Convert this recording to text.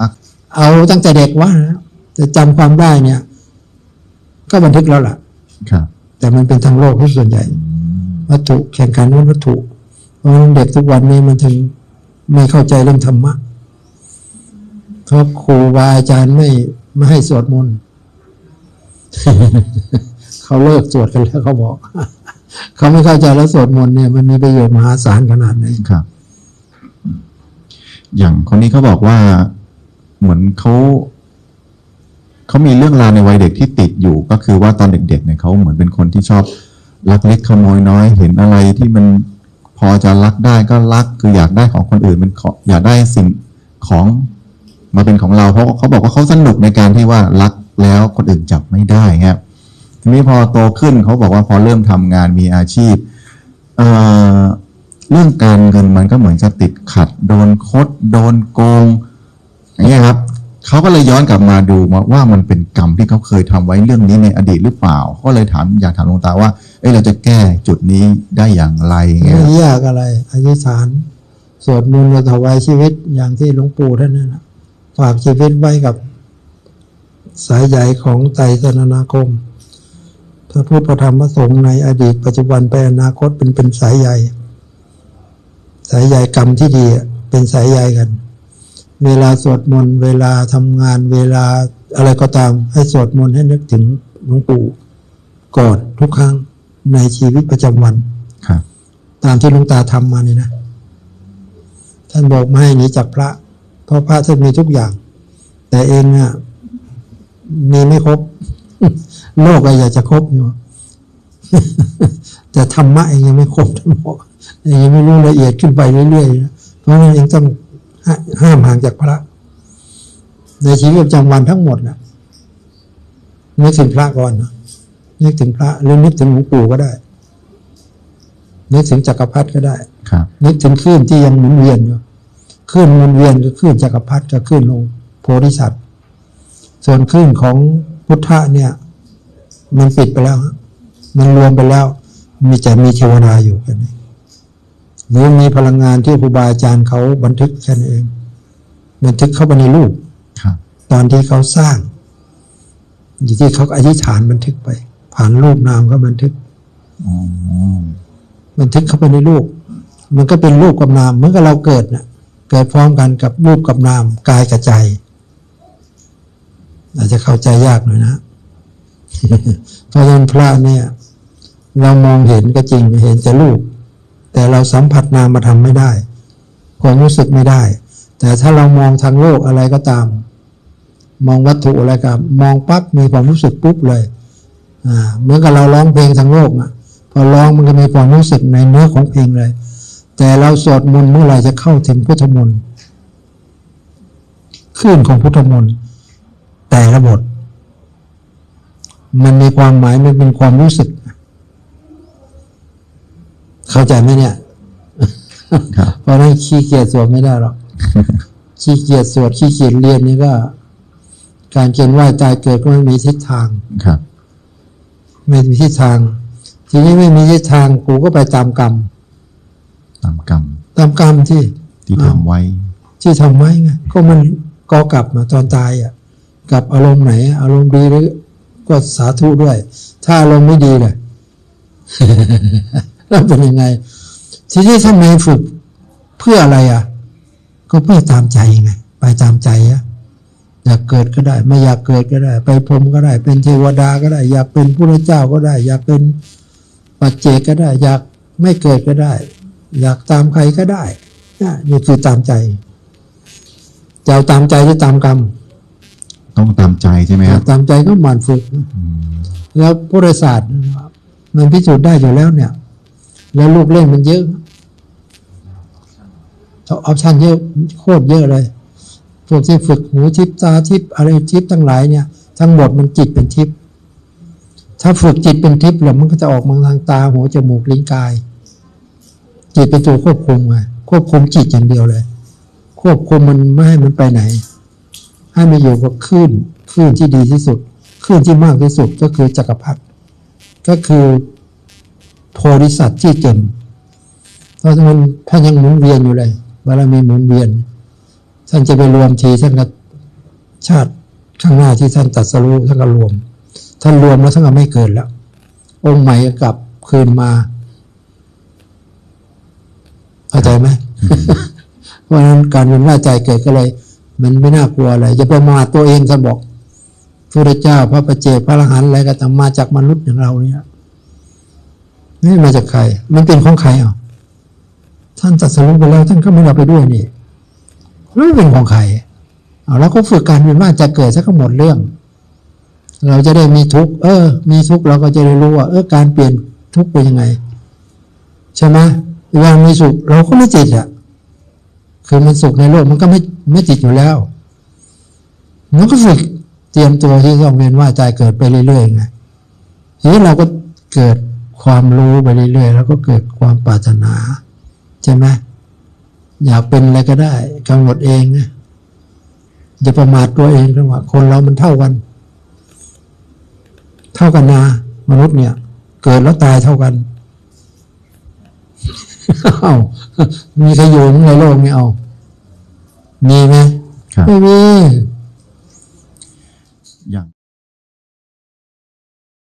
อะเอาตั้งแต่เด็กว่านะแต่จำความได้เนี่ย ก็บันทึกแล้วล่ะ ครับ แต่มันเป็นทางโลกที่ส่วนใหญ่ วัตถุแข่งขันวัตถุ เพราะฉะนั้นเด็กทุกวันนี้มันถึงไม่เข้าใจเรื่องธรรมะเพราะครูบาอาจารย์ไม่ไม่ให้สวดมนต์เขาเลิกสวดกันแล้วเขาบอก เขาไม่เข้าใจแล้วสวดมนต์เนี่ย มันมีประโยชน์มหาศาลขนาดไหนครับ อย่างคนนี้เขาบอกว่า เหมือนเขาเขามีเรื่องราวในวัยเด็กที่ติดอยู่ ก็คือว่าตอนเด็กๆเนี่ยเขาเหมือนเป็นคนที่ชอบลักเล็กขโมยน้อย เห็นอะไรที่มันพอจะลักได้ก็ลักคืออยากได้ของคนอื่นเป็นของอยากได้สิ่งของมาเป็นของเราเพราะเขาบอกว่าเขาสนุกในการที่ว่าลักแล้วคนอื่นจับไม่ได้ครับทีนี้พอโตขึ้นเขาบอกว่าพอเริ่มทำงานมีอาชีพเอ่อเรื่องการเงินมันก็เหมือนจะติดขัด โดนคด โดนโกง อย่างเงี้ยครับเขาก็เลยย้อนกลับมาดูมาว่ามันเป็นกรรมที่เขาเคยทำไว้เรื่องนี้ในอดีตหรือเปล่าก็เลยถามอยากถามหลวงตาว่าเอ้ยเราจะแก้จุดนี้ได้อย่างไรเงี้ยไม่ยากอะไรอธิษฐานสวดมนต์ถวายชีวิตอย่างที่หลวงปู่ท่านนั่นฝากชีวิตไว้กับสายใหญ่ของไตรสนนาคมพระพุทธธรรมพระสงฆ์ในอดีตปัจจุบันไปอนาคตเป็นเป็นสายใหญ่ สายใยกรรมที่ดีเป็นสายใยกัน เวลาสวดมนต์เวลาทำงานเวลาอะไรก็ตามให้สวดมนต์ให้นึกถึงหลวงปู่ก่อนทุกครั้งในชีวิตประจำวันครับ ตามที่หลวงตาทำมานี่นะ ท่านบอกไม่ให้หนีจากพระ เพราะพระท่านมีทุกอย่าง แต่เองเนี่ยมีไม่ครบโลกก็อยากจะครบอยู่แต่ธรรมะเองยังไม่ครบท่านบอกเองยังไม่รู้ละเอียดขึ้นไปเรื่อยๆนะเพราะฉะนั้นเองต้อง ห้าห้ามห่างจากพระ ในชีวิตประจำวันทั้งหมดนะนึกถึงพระก่อนนะนึกถึงพระหรือนึกถึงหลวงปู่ก็ได้ นึกถึงจักรพรรดิก็ได้ครับนึกถึงคลื่นที่ยังหมุนเวียนอยู่คลื่นหมุนเวียนคือคลื่นจักรพรรดิกับคลื่นลงโพธิสัตว์ส่วนคลื่นของพุทธะเนี่ย มันปิดไปแล้วฮะมันรวมไปแล้ว มีแต่มีเทวดาอยู่แค่นี้ หรือมีพลังงานที่ครูบาอาจารย์เขาบันทึกแค่นั้นเองบันทึกเข้าไปในรูปครับตอนที่เขาสร้างอยู่ที่เขาอธิษฐานบันทึกไป ผ่านรูปนามก็บันทึกอ๋อบันทึกเข้าไปในรูป มันก็เป็นรูปกับนามเหมือนกับเราเกิดน่ะ เกิดพร้อมกันกับรูปกับนามกายกับใจ อาจจะเข้าใจยากหน่อยนะเพราะฉะนั้นพระเนี่ย เรามองเห็นก็จริงเห็นแต่รูป แต่เราสัมผัสนามมาทำไม่ได้ความรู้สึกไม่ได้ แต่ถ้าเรามองทางโลกอะไรก็ตาม มองวัตถุอะไรก็มองปั๊บมีความรู้สึกปุ๊บเลยเหมือนกับเราร้องเพลงทางโลกอะพอร้องมันก็มีความรู้สึกในเนื้อของเพลงเลย แต่เราสวดมนต์เมื่อไหร่จะเข้าถึงพุทธมนต์คลื่นของพุทธมนต์แต่ละบท มันมีความหมายมันเป็นความรู้สึก เข้าใจไหมเนี่ยครับเพราะฉะนั้นขี้เกียจสวดไม่ได้หรอกขี้เกียจสวดขี้เกียจเรียนนี่ก็ การเกียนว่ายตายเกิดก็ไม่มีทิศทางครับไม่มีทิศทาง ทีนี้ไม่มีทิศทางกูก็ไปตามกรรม ตามกรรม ตามกรรมที่ ที่ทำไว้ ที่ทำไว้ไงก็มันก็กลับมาตอนตายอะกลับอารมณ์ไหน อารมณ์ดีหรือก็สาธุด้วย ถ้าอารมณ์ไม่ดีเลย แล้วเป็นยังไง ทีนี้ทำไมฝึกเพื่ออะไรอะ ก็เพื่อตามใจไงไปตามใจอะอยากเกิดก็ได้ ไม่อยากเกิดก็ได้ ไปพรหมก็ได้ เป็นเทวดาก็ได้ อยากเป็นพระเจ้าก็ได้ อยากเป็นปัจเจกก็ได้ อยากไม่เกิดก็ได้ อยากตามใครก็ได้นะนี่คือตามใจจะเอาตามใจหรือตามกรรมต้องตามใจใช่ไหมครับตามใจก็หมั่นฝึก แล้วพุทธศาสตร์มันพิสูจน์ได้อยู่แล้วเนี่ย แล้วลูกเล่นมันเยอะออปชันเยอะโคตรเยอะเลย พวกที่ฝึกหูทิพตาทิพอะไรทิพทั้งหลายเนี่ย ทั้งหมดมันจิตเป็นทิพถ้าฝึกจิตเป็นทิพย์แล้วมันก็จะออกมาทางตาหูจมูกลิ้นกาย จิตเป็นตัวควบคุมไงควบคุมจิตอย่างเดียวเลย ควบคุมมันไม่ให้มันไปไหน ให้มันอยู่กับคลื่นคลื่นที่ดีที่สุดคลื่นที่มากที่สุดก็คือจักรพรรดิก็คือ โพธิสัตว์ที่เก่งเพราะมันท่านยังหมุนเวียนอยู่เลยบารมีหมุนเวียน ท่านจะไปรวมทีท่านก็ชาติข้างหน้าที่ท่านตัดสรู้ท่านก็รวม ท่านรวมแล้วท่านก็ไม่เกิดแล้ว องค์ใหม่กลับคืนมาเข้าใจไหมเพราะฉะนั้นการเวียนว่าใจเกิดก็เลย มันไม่น่ากลัวอะไรอย่าประมาทตัวเองท่านบอกพระเจ้าพระประเจกพระอรหันต์อะไรก็ต้องมาจากมนุษย์อย่างเราเนี่ย ไม่มาจากใคร มันเป็นของใครอะท่านตัดสรู้ไปแล้วท่านก็ไม่เอาไปด้วยนี่แล้วเป็นของใครเอาแล้วก็ฝึกการเวียนว่ายใจเกิดซะก็หมดเรื่อง เราจะได้มีทุกข์เออ มีทุกข์เราก็จะได้รู้ว่าเออการเปลี่ยนทุกข์เป็นยังไง ใช่ไหมเวลามีสุขเราก็ไม่ติดอะ คือมันสุขในโลกมันก็ไม่ไม่ติดอยู่แล้วมันก็ฝึกเตรียมตัวที่ต้องเวียนว่าใจเกิดไปเรื่อยๆไงทีนี้เราก็เกิด ความรู้ไปเรื่อยๆ แล้วก็เกิดความปรารถนา ใช่ไหมอยากเป็นอะไรก็ได้กำหนดเองนะอย่าประมาทตัวเองนะว่าคนเรามันเท่ากัน เท่ากันนะมนุษย์เนี่ย เกิดแล้วตายเท่ากันเอามีใครอยู่ในโลกนี้เอา มีไหมครับไม่มีอย่าง